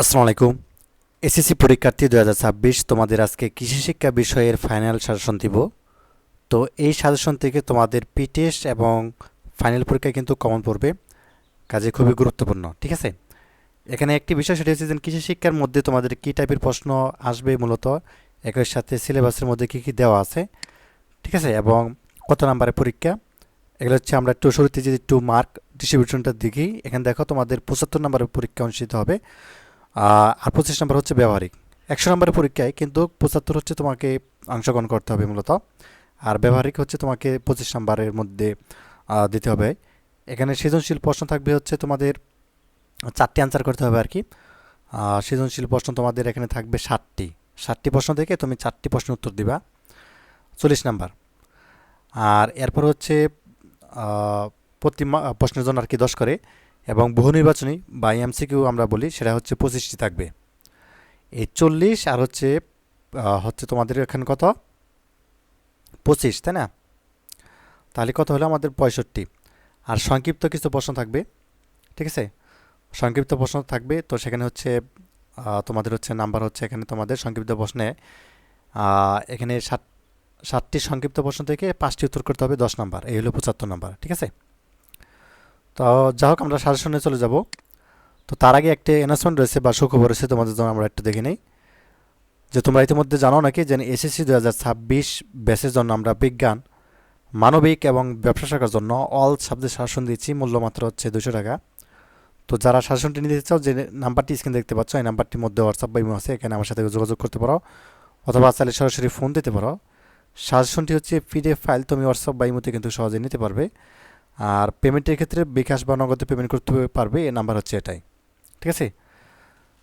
আসসালামু আলাইকুম এসএসসি পরীক্ষার্থী দু হাজার ছাব্বিশ। তোমাদের আজকে কৃষি শিক্ষা বিষয়ের ফাইনাল সাজেশন দিব। তো এই সাজেশন থেকে তোমাদের পিটেস্ট এবং ফাইনাল পরীক্ষায় কিন্তু কমন পড়বে। কাজে খুবই গুরুত্বপূর্ণ, ঠিক আছে? এখানে একটি বিষয় সেটা হচ্ছে যে কৃষি শিক্ষার মধ্যে তোমাদের কী টাইপের প্রশ্ন আসবে মূলত? একই সাথে সিলেবাসের মধ্যে কী কী দেওয়া আছে? ঠিক আছে? এবং কত নাম্বারের পরীক্ষা? এগুলো হচ্ছে আমরা একটু শুরুতে যদি একটু মার্ক ডিস্ট্রিবিউশনটা দেখি, এখানে দেখো তোমাদের পঁচাত্তর নম্বরের পরীক্ষা অনুষ্ঠিত হবে। আর পঁচিশ নম্বর হচ্ছে ব্যবহারিক। একশো নম্বরের পরীক্ষায় কিন্তু পঁচাত্তর হচ্ছে তোমাকে অংশগ্রহণ করতে হবে মূলত, আর ব্যবহারিক হচ্ছে তোমাকে পঁচিশ নম্বরের মধ্যে দিতে হবে। এখানে সৃজনশীল প্রশ্ন থাকবে হচ্ছে তোমাদের চারটি আনসার করতে হবে আর কি। সৃজনশীল প্রশ্ন তোমাদের এখানে থাকবে ষাটটি। ষাটটি প্রশ্ন থেকে তুমি চারটি প্রশ্ন উত্তর দিবা। চল্লিশ নাম্বার। আর এরপর হচ্ছে প্রতি প্রশ্নের জন্য আর কি দশ করে। এবং বহু নির্বাচনী বা এমসিকিউ আমরা বলি, সেটা হচ্ছে পঁচিশটি থাকবে। এই চল্লিশ আর হচ্ছে হচ্ছে তোমাদের এখানে কত? পঁচিশ, তাই না? তাহলে কত হলো আমাদের পঁয়ষট্টি। আর সংক্ষিপ্ত কিছু প্রশ্ন থাকবে, ঠিক আছে? সংক্ষিপ্ত প্রশ্ন থাকবে, তো সেখানে হচ্ছে তোমাদের হচ্ছে নাম্বার হচ্ছে এখানে তোমাদের সংক্ষিপ্ত প্রশ্নে এখানে ষাট ষাটটি সংক্ষিপ্ত প্রশ্ন থেকে পাঁচটি উত্তর করতে হবে দশ নাম্বার, এই হলো পঁচাত্তর নাম্বার, ঠিক আছে? তো যা হোক আমরা সাজেশনে চলে যাব। তো তার আগে একটি অ্যানাউন্সমেন্ট রয়েছে বা সুখবর রয়েছে তোমাদের জন্য, আমরা একটু দেখে নেই। যে তোমরা ইতিমধ্যে জানো নাকি যে এসএসসি দু হাজার ছাব্বিশ ব্যাচের জন্য আমরা বিজ্ঞান, মানবিক এবং ব্যবসা শাখার জন্য অল সাবজেক্ট শাসন দিচ্ছি মূল্য মাত্র হচ্ছে দুশো টাকা। তো যারা শাসনটি নিতে চাও, যে নাম্বারটি স্ক্রিন দেখতে পাচ্ছ, এই নাম্বারটির মধ্যে হোয়াটসঅ্যাপ বা ইমো আছে, এখানে আমার সাথে যোগাযোগ করতে পারো। অথবা চাইলে সরাসরি ফোন দিতে পারো। সাজেশনটি হচ্ছে পিডিএফ ফাইল তুমি হোয়াটসঅ্যাপ বা ইমোতে কিন্তু সহজে নিতে পারবে। আর পেমেন্টের ক্ষেত্রে বিকাশ বা নগদে পেমেন্ট করতে পারবে, এই নাম্বার হচ্ছে এটাই, ঠিক আছে?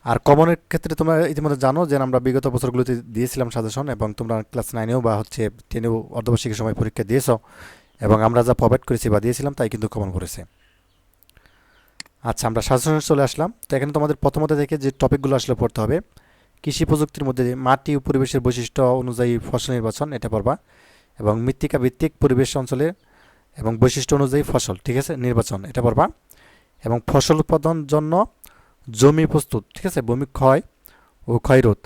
আর কমনের ক্ষেত্রে তোমরা ইতিমধ্যে জানো যে আমরা বিগত বছরগুলোতে দিয়েছিলাম সাজেশন এবং তোমরা ক্লাস নাইনেও বা হচ্ছে টেনেও অর্ধবার্ষিকীর সময় পরীক্ষা দিয়েছ এবং আমরা যা প্রোভাইড করেছি বা দিয়েছিলাম তাই কিন্তু কমন পড়েছে আচ্ছা আমরা সাজেশনে চলে আসলাম। তো এখানে তোমাদের প্রথমত থেকে যে টপিকগুলো আসলে পড়তে হবে। কৃষি প্রযুক্তির মধ্যে মাটি ও পরিবেশের বৈশিষ্ট্য অনুযায়ী ফসল নির্বাচন, এটা পড়বা। এবং মৃত্তিকা ভিত্তিক পরিবেশ অঞ্চলে এবং বৈশিষ্ট্য অনুযায়ী ফসল, ঠিক আছে? নির্বাচন, এটা পড়বা। এবং ফসল উৎপাদন জন্য জমি প্রস্তুত, ঠিক আছে? ভূমি ক্ষয় ও ক্ষয়রোধ।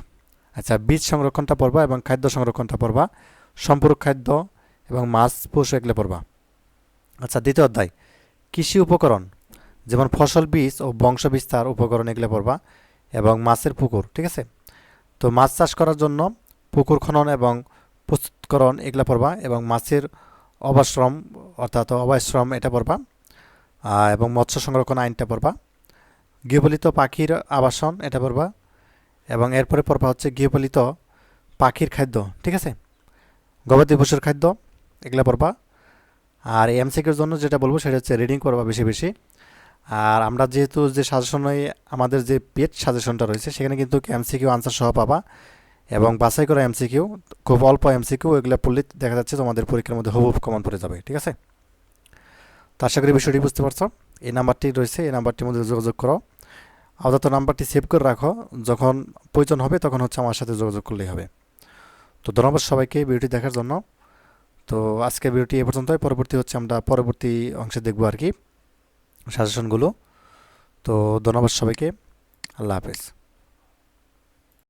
আচ্ছা বীজ সংরক্ষণটা পড়বা এবং খাদ্য সংরক্ষণটা পড়বা। সম্পূরক খাদ্য এবং মাছ, পশু এগুলো পড়বা। আচ্ছা দ্বিতীয় অধ্যায়। কৃষি উপকরণ, যেমন ফসল বীজ ও বংশ বিস্তার উপকরণ এগুলো পড়বা এবং মাছের পুকুর, ঠিক আছে? তো মাছ চাষ করার জন্য পুকুর খনন এবং প্রস্তুতকরণ এগুলো পড়বা এবং মাছের অবাশ্রম, অর্থাৎ অবাশ্রম এটা পড়বা এবং মৎস্য সংরক্ষণ আইনটা পড়বা। গৃহপালিত পাখির আবাসন এটা পড়বা, এবং এরপরে পড়বা হচ্ছে গৃহপালিত পাখির খাদ্য, ঠিক আছে? গবাদি পশুর খাদ্য, এগুলো পড়বা। আর এমসিকের জন্য যেটা বলব সেটা হচ্ছে রিডিং করবা বেশি বেশি। আর আমরা যেহেতু যে সাজেশনে আমাদের যে পেট সাজেশনটা রয়েছে, সেখানে কিন্তু এমসিকিউ আনসার সহ পাবা। এবং বাছাই করা এমসিকিউ, খুব অল্প এমসিকিউ, এগুলো পড়লে দেখা যাচ্ছে তোমাদের পরীক্ষার মধ্যে হুবহুব কমন পড়ে যাবে, ঠিক আছে? তো আশা করি বিষয়টি বুঝতে পারছ। এই নাম্বারটি রয়েছে, এই নাম্বারটির মধ্যে যোগাযোগ করো। আপাতত নাম্বারটি সেভ করে রাখো। যখন প্রয়োজন হবে, তখন হচ্ছে আমার সাথে যোগাযোগ করলেই হবে। তো ধন্যবাদ সবাইকে ভিডিওটি দেখার জন্য। তো আজকের ভিডিওটি এ পর্যন্তই। পরবর্তী হচ্ছে আমরা পরবর্তী অংশে দেখব আর কি, সাজেশনগুলো। তো ধন্যবাদ সবাইকে। আল্লাহ হাফেজ।